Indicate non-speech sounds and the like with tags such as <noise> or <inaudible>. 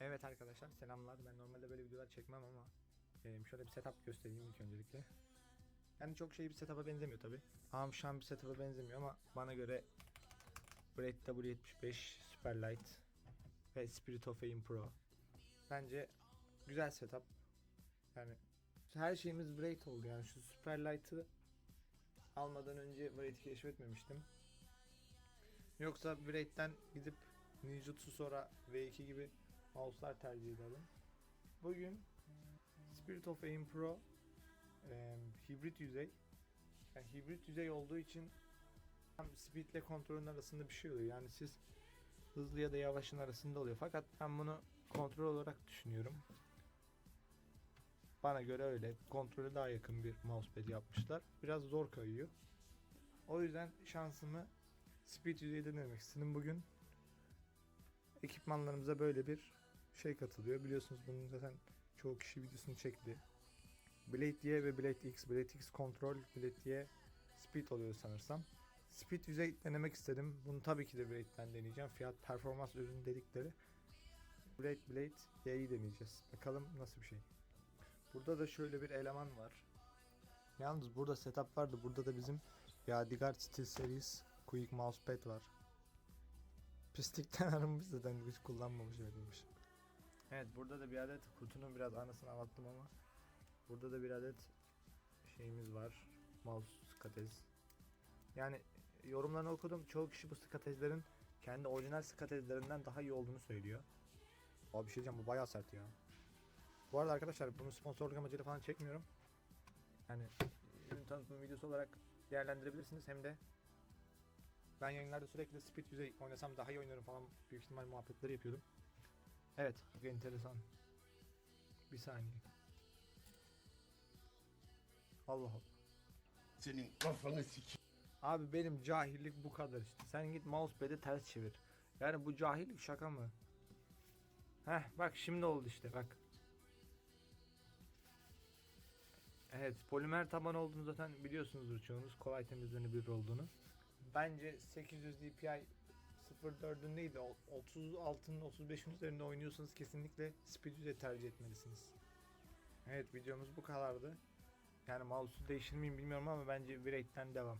Evet arkadaşlar selamlar. Ben normalde böyle videolar çekmem ama şöyle bir setup göstereyim ilk öncelikle. Yani çok şey bir setup'a benzemiyor tabi. Amşan bir setup'a benzemiyor ama bana göre Blade W75 Superlight ve Spirit of Aim Pro. Bence güzel setup. Yani her şeyimiz Blade oldu yani şu Superlight'ı almadan önce Blade'i keşfetmemiştim. Yoksa Blade'den gidip Ninjutsu sonra V2 gibi mouse'lar tercih edelim. Bugün Spirit of Aim Pro e, hibrit yüzey. Yani hibrit yüzey olduğu için hem speed ile kontrolün arasında bir şey oluyor. Yani siz hızlı ya da yavaşın arasında oluyor. Fakat ben bunu kontrol olarak düşünüyorum. Bana göre öyle. Kontrole daha yakın bir mousepad yapmışlar. Biraz zor kayıyor. O yüzden şansımı speed yüzeyde denemek istedim. Bugün ekipmanlarımıza böyle bir şey katılıyor. Biliyorsunuz bunun zaten çoğu kişi videosunu çekti. Blade Y ve Blade X, Blade X Control, Blade Y Speed oluyor sanırsam. Speed yüzey denemek istedim. Bunu tabii ki de Blade'den deneyeceğim. Fiyat performans ürün dedikleri. Blade Blade Y'yi deneyeceğiz. Bakalım nasıl bir şey. Burada da şöyle bir eleman var. Yalnız burada setup vardı. Burada da bizim Yadigar Steel Series Quick Mousepad var. Pislikten <laughs> arınmış zaten hiç kullanmamış öyleymiş. Evet burada da bir adet kutunun biraz anasını anlattım ama burada da bir adet şeyimiz var. Mouse skatez. Yani yorumlarını okudum. Çoğu kişi bu skatezlerin kendi orijinal skatezlerinden daha iyi olduğunu söylüyor. Abi bir şey diyeceğim bu bayağı sert ya. Bu arada arkadaşlar bunu sponsorluk amacıyla falan çekmiyorum. Yani ürün tanıtım videosu olarak değerlendirebilirsiniz. Hem de ben yayınlarda sürekli speed yüzey oynasam daha iyi oynarım falan büyük ihtimal muhabbetleri yapıyordum. Evet, çok enteresan. Bir saniye. Allah Allah. Senin kafanı sik. Abi benim cahillik bu kadar işte. Sen git mousepad'i ters çevir. Yani bu cahillik şaka mı? Heh bak şimdi oldu işte bak. Evet polimer taban olduğunu zaten biliyorsunuzdur çoğunuz. Kolay temizlenebilir olduğunu. Bence 800 dpi 04'ün değil de 36'nın 35'in üzerinde oynuyorsanız kesinlikle speed yüzey tercih etmelisiniz. Evet videomuz bu kadardı. Yani mouse'u değiştir miyim bilmiyorum ama bence Blade'den devam.